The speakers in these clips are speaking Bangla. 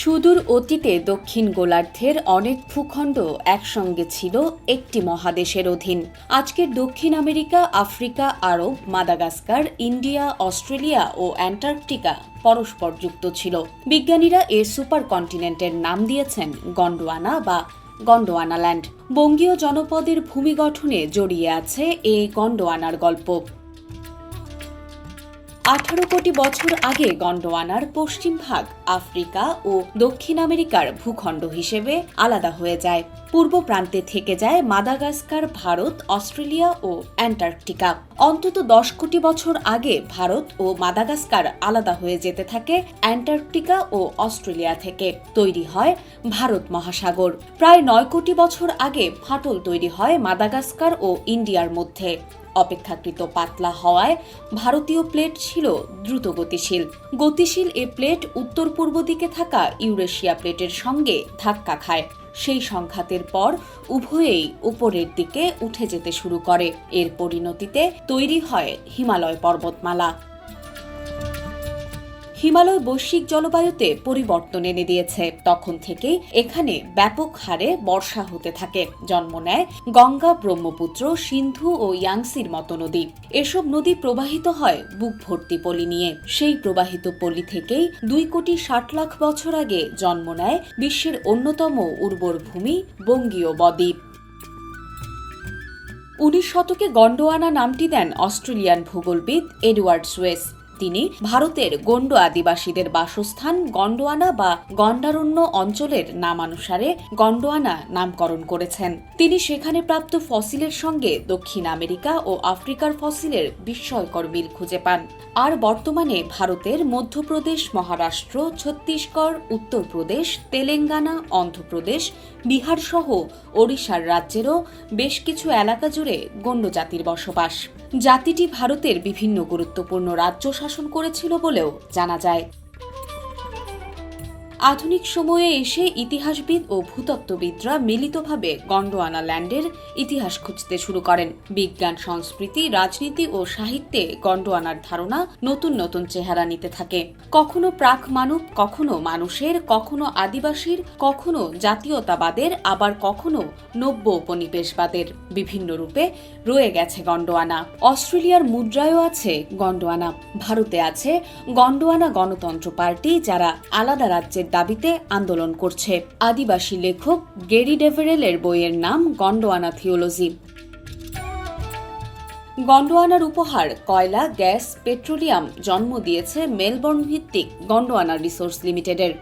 সুদূর অতীতে দক্ষিণ গোলার্ধের অনেক ভূখণ্ড একসঙ্গে ছিল একটি মহাদেশের অধীন। আজকের দক্ষিণ আমেরিকা, আফ্রিকা, আরব, মাদাগাস্কার, ইন্ডিয়া, অস্ট্রেলিয়া ও অ্যান্টার্কটিকা পরস্পর যুক্ত ছিল। বিজ্ঞানীরা এর সুপার কন্টিনেন্টের নাম দিয়েছেন গন্ডোয়ানা বা গন্ডোয়ানাল্যান্ড। বঙ্গীয় জনপদের ভূমি গঠনে জড়িয়ে আছে এই গন্ডোয়ানার গল্প। আঠারো কোটি বছর আগে গন্ডোয়ানার পশ্চিম ভাগ আফ্রিকা ও দক্ষিণ আমেরিকার ভূখণ্ড হিসেবে আলাদা হয়ে যায়। পূর্ব প্রান্তে থেকে যায় মাদাগাস্কার, ভারত, অস্ট্রেলিয়া ও অ্যান্টার্কটিকা। অন্তত দশ কোটি বছর আগে ভারত ও মাদাগাস্কার আলাদা হয়ে যেতে থাকে অ্যান্টার্কটিকা ও অস্ট্রেলিয়া থেকে। তৈরি হয় ভারত মহাসাগর। প্রায় নয় কোটি বছর আগে ফাটল তৈরি হয় মাদাগাস্কার ও ইন্ডিয়ার মধ্যে। অপেক্ষাকৃত পাতলা হওয়ায় ভারতীয় প্লেট ছিল দ্রুত গতিশীল। গতিশীল এ প্লেট উত্তর পূর্ব দিকে থাকা ইউরেশিয়া প্লেটের সঙ্গে ধাক্কা খায়। সেই সংঘাতের পর উভয়েই উপরের দিকে উঠে যেতে শুরু করে। এর পরিণতিতে তৈরি হয় হিমালয় পর্বতমালা। হিমালয় বৈশ্বিক জলবায়ুতে পরিবর্তন এনে দিয়েছে। তখন থেকেই এখানে ব্যাপক হারে বর্ষা হতে থাকে। জন্ম নেয় গঙ্গা ব্রহ্মপুত্র, সিন্ধু ও ইয়াংসির মতো নদী। এসব নদী প্রবাহিত হয় বুক ভর্তি পলি নিয়ে। সেই প্রবাহিত পলি থেকেই দুই কোটি ষাট লাখ বছর আগে জন্ম নেয় বিশ্বের অন্যতম উর্বর ভূমি বঙ্গীয় বদ্বীপ। উনিশ শতকে গন্ডোয়ানা নামটি দেন অস্ট্রেলিয়ান ভূগোলবিদ এডওয়ার্ড সুয়েস। তিনি ভারতের গন্ড আদিবাসীদের বাসস্থান গন্ডোয়ানা বা গন্ডারণ্য অঞ্চলের নামানুসারে গন্ডোয়ানা নামকরণ করেছেন। তিনি সেখানে প্রাপ্ত ফসিলের সঙ্গে দক্ষিণ আমেরিকা ও আফ্রিকার ফসিলের বিস্ময়কর মিল খুঁজে পান। আর বর্তমানে ভারতের মধ্যপ্রদেশ, মহারাষ্ট্র, ছত্তিশগড়, উত্তরপ্রদেশ, তেলেঙ্গানা, অন্ধ্রপ্রদেশ বিহার সহ ওড়িশার রাজ্যেরও বেশ কিছু এলাকা জুড়ে গণ্য জাতির বসবাস। জাতিটি ভারতের বিভিন্ন গুরুত্বপূর্ণ রাজ্য শাসন করেছিল বলেও জানা যায়। আধুনিক সময়ে এসে ইতিহাসবিদ ও ভূতত্ত্ববিদরা মিলিতভাবে গন্ডোয়ানা ল্যান্ডের ইতিহাস খুঁজতে শুরু করেন। বিজ্ঞান, সংস্কৃতি, রাজনীতি ও সাহিত্যে গন্ডোয়ানার ধারণা নতুন নতুন চেহারা নিতে থাকে। কখনো প্রাক মানব, কখনো মানুষের, কখনো আদিবাসীর, কখনো জাতীয়তাবাদের, আবার কখনো নব্য উপনিবেশবাদের। বিভিন্ন রূপে রয়ে গেছে গন্ডোয়ানা। অস্ট্রেলিয়ার মুদ্রায়ও আছে গন্ডোয়ানা। ভারতে আছে গন্ডোয়ানা গণতন্ত্র পার্টি যারা আলাদা রাজ্যের দাবিতে আন্দোলন করছে। আদিবাসী লেখক গেরি ডেভেরেলের বইয়ের নাম গন্ডোয়ানা থিওলজি। গন্ডোয়ানার উপহার, কয়লা, গ্যাস, পেট্রোলিয়াম জন্ম দিয়েছে মেলবোর্ন ভিত্তিক গন্ডোয়ানা রিসোর্স লিমিটেডের।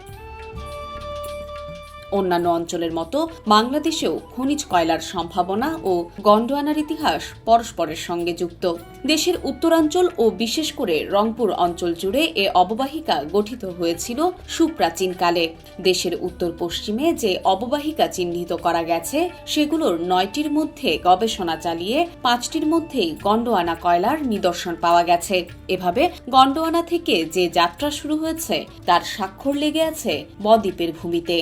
অন্যান্য অঞ্চলের মতো বাংলাদেশেও খনিজ কয়লার সম্ভাবনা ও গন্ডোয়ানার ইতিহাস পরস্পরের সঙ্গে যুক্ত। দেশের উত্তরাঞ্চল ও বিশেষ করে রংপুর অঞ্চল জুড়ে এ অববাহিকা গঠিত হয়েছিল সুপ্রাচীনকালে। দেশের উত্তর পশ্চিমে যে অববাহিকা চিহ্নিত করা গেছে, সেগুলোর নয়টির মধ্যে গবেষণা চালিয়ে পাঁচটির মধ্যেই গন্ডোয়ানা কয়লার নিদর্শন পাওয়া গেছে। এভাবে গন্ডোয়ানা থেকে যে যাত্রা শুরু হয়েছে, তার স্বাক্ষর লেগে আছে বদ্বীপের ভূমিতে।